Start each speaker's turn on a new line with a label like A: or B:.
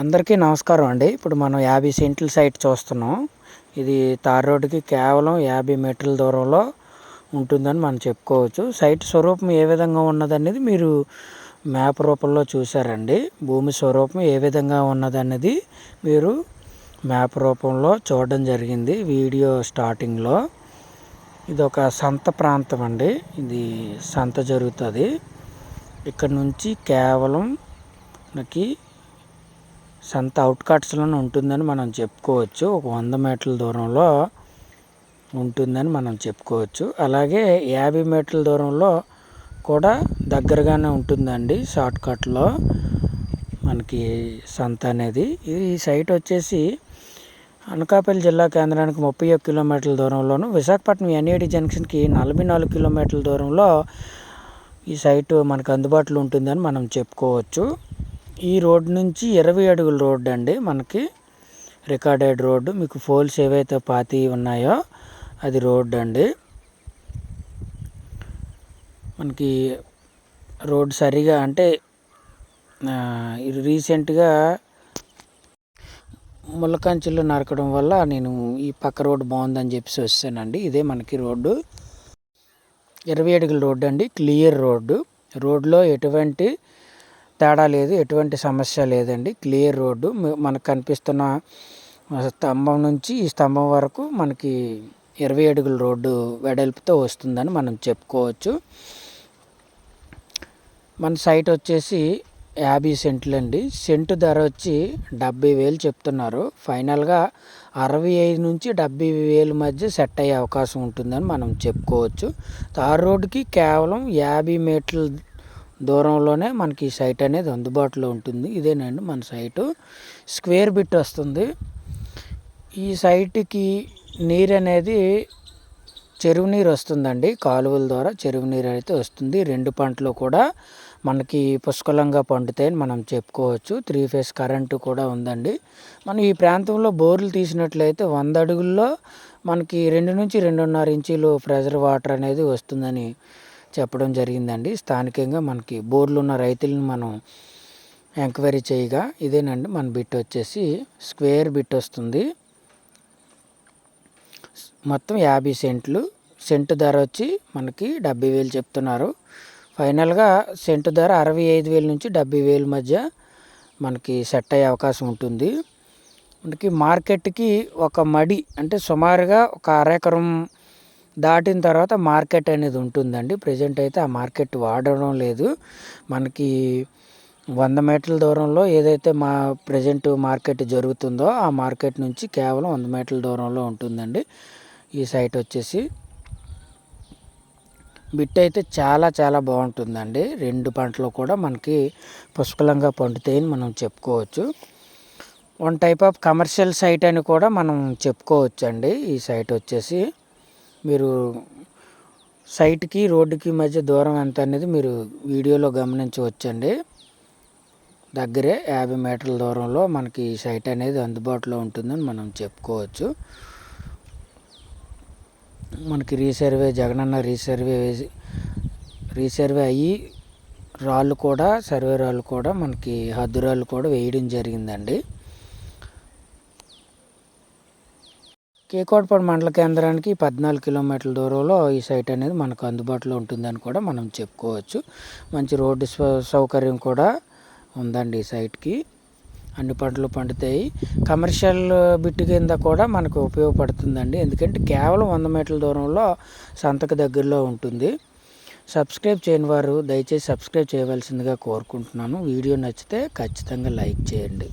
A: అందరికీ నమస్కారం అండి. ఇప్పుడు మనం యాభై సెంట్ల సైట్ చూస్తున్నాం. ఇది తార్ రోడ్డుకి కేవలం యాభై మీటర్ల దూరంలో ఉంటుందని మనం చెప్పుకోవచ్చు. సైట్ స్వరూపం ఏ విధంగా ఉన్నదనేది మీరు మ్యాప్ రూపంలో చూసారండి భూమి స్వరూపం ఏ విధంగా ఉన్నదనేది మీరు మ్యాప్ రూపంలో చూడడం జరిగింది వీడియో స్టార్టింగ్లో. ఇది ఒక సంత ప్రాంతం అండి. ఇది సంత జరుగుతుంది. ఇక్కడ నుంచి కేవలం మనకి సంత అవుట్కట్స్లోనే ఉంటుందని మనం చెప్పుకోవచ్చు. ఒక వంద మీటర్ల దూరంలో ఉంటుందని మనం చెప్పుకోవచ్చు. అలాగే యాభై మీటర్ల దూరంలో కూడా దగ్గరగానే ఉంటుందండి షార్ట్కట్లో మనకి సంత అనేది. ఈ సైట్ వచ్చేసి అనకాపల్లి జిల్లా కేంద్రానికి ముప్పై ఒక్క కిలోమీటర్ల దూరంలోను విశాఖపట్నం ఎన్ఏడి జంక్షన్కి నలభై నాలుగు కిలోమీటర్ల దూరంలో ఈ సైటు మనకు అందుబాటులో ఉంటుందని మనం చెప్పుకోవచ్చు. ఈ రోడ్ నుంచి ఇరవై అడుగుల రోడ్డు అండి మనకి. Recorded road. మీకు ఫోల్స్ ఏవైతే పాతి ఉన్నాయో అది రోడ్డు అండి. మనకి రోడ్ సరిగా అంటే రీసెంట్గా ముళ్ళకంచెలు నరకడం వల్ల నేను ఈ పక్క రోడ్డు బాగుందని చెప్పేసి వస్తానండి. ఇదే మనకి రోడ్డు. ఇరవై అడుగుల రోడ్డు అండి. Clear road. రోడ్లో ఎటువంటి తేడా లేదు ఎటువంటి సమస్య లేదండి. క్లియర్ రోడ్డు మనకు కనిపిస్తున్న స్తంభం నుంచి ఈ స్తంభం వరకు మనకి ఇరవై అడుగుల రోడ్డు వెడల్పుతో వస్తుందని మనం చెప్పుకోవచ్చు. మన సైట్ వచ్చేసి యాభై సెంట్లు అండి. సెంటు ధర వచ్చి డెబ్బై వేలు చెప్తున్నారు. ఫైనల్గా అరవై ఐదు నుంచి డెబ్బై వేల మధ్య సెట్ అయ్యే అవకాశం ఉంటుందని మనం చెప్పుకోవచ్చు. తార్ రోడ్డుకి కేవలం యాభై మీటర్ల దూరంలోనే మనకి సైట్ అనేది అందుబాటులో ఉంటుంది. ఇదేనండి మన సైటు. స్క్వేర్ బిట్ వస్తుంది. ఈ సైట్కి నీరు అనేది చెరువు నీరు వస్తుందండి. కాలువల ద్వారా చెరువు నీరు అయితే వస్తుంది. రెండు పంటలు కూడా మనకి పుష్కలంగా పండుతాయని మనం చెప్పుకోవచ్చు. త్రీ ఫేస్ కరెంటు కూడా ఉందండి. మనం ఈ ప్రాంతంలో బోర్లు తీసినట్లయితే వంద అడుగుల్లో మనకి రెండు నుంచి రెండున్నర ఇంచీలు ప్రెజర్ వాటర్ అనేది వస్తుందని చెప్పడం జరిగిందండి. స్థానికంగా మనకి బోర్లు ఉన్న రైతులను మనం ఎంక్వైరీ చేయగా ఇదేనండి. మన బిట్ వచ్చేసి స్క్వేర్ బిట్ వస్తుంది. మొత్తం యాభై సెంట్లు. సెంటు ధర వచ్చి మనకి డెబ్బై వేలు చెప్తున్నారు. ఫైనల్గా సెంటు ధర అరవై ఐదు వేల నుంచి డెబ్బై వేల మధ్య మనకి సెట్ అయ్యే అవకాశం ఉంటుంది. మనకి మార్కెట్కి ఒక మడి అంటే సుమారుగా ఒక అరెకరం దాటిన తర్వాత మార్కెట్ అనేది ఉంటుందండి. ప్రజెంట్ అయితే ఆ మార్కెట్ వాడడం లేదు. మనకి వంద మీటర్ల దూరంలో ఏదైతే మా ప్రజెంట్ మార్కెట్ జరుగుతుందో ఆ మార్కెట్ నుంచి కేవలం వంద మీటర్ల దూరంలో ఉంటుందండి. ఈ సైట్ వచ్చేసి బిట్ అయితే చాలా చాలా బాగుంటుందండి. రెండు పంటలు కూడా మనకి పుష్కలంగా పండుతాయని మనం చెప్పుకోవచ్చు. One type of commercial site అని కూడా మనం చెప్పుకోవచ్చు అండి ఈ సైట్ వచ్చేసి మీరు సైట్కి రోడ్డుకి మధ్య దూరం ఎంత అనేది మీరు వీడియోలో గమనించవచ్చండి. దగ్గరే యాభై మీటర్ల దూరంలో మనకి ఈ సైట్ అనేది అందుబాటులో ఉంటుందని మనం చెప్పుకోవచ్చు. మనకి రీసర్వే జగనన్న రీసర్వే రీసర్వే అయ్యి రాళ్ళు కూడా సర్వే రాళ్ళు కూడా మనకి హద్దు రాళ్ళు కూడా వేయడం జరిగిందండి. కేకోటపాడు మండల కేంద్రానికి పద్నాలుగు కిలోమీటర్ల దూరంలో ఈ సైట్ అనేది మనకు అందుబాటులో ఉంటుందని కూడా మనం చెప్పుకోవచ్చు. మంచి రోడ్డు సౌకర్యం కూడా ఉందండి ఈ సైట్కి. అన్ని పంటలు పండుతాయి. కమర్షియల్ బిట్ కింద కూడా మనకు ఉపయోగపడుతుందండి. ఎందుకంటే కేవలం వంద మీటర్ల దూరంలో సంతకు దగ్గరలో ఉంటుంది. సబ్స్క్రైబ్ చేయని వారు దయచేసి సబ్స్క్రైబ్ చేయవలసిందిగా కోరుకుంటున్నాను. వీడియో నచ్చితే ఖచ్చితంగా లైక్ చేయండి.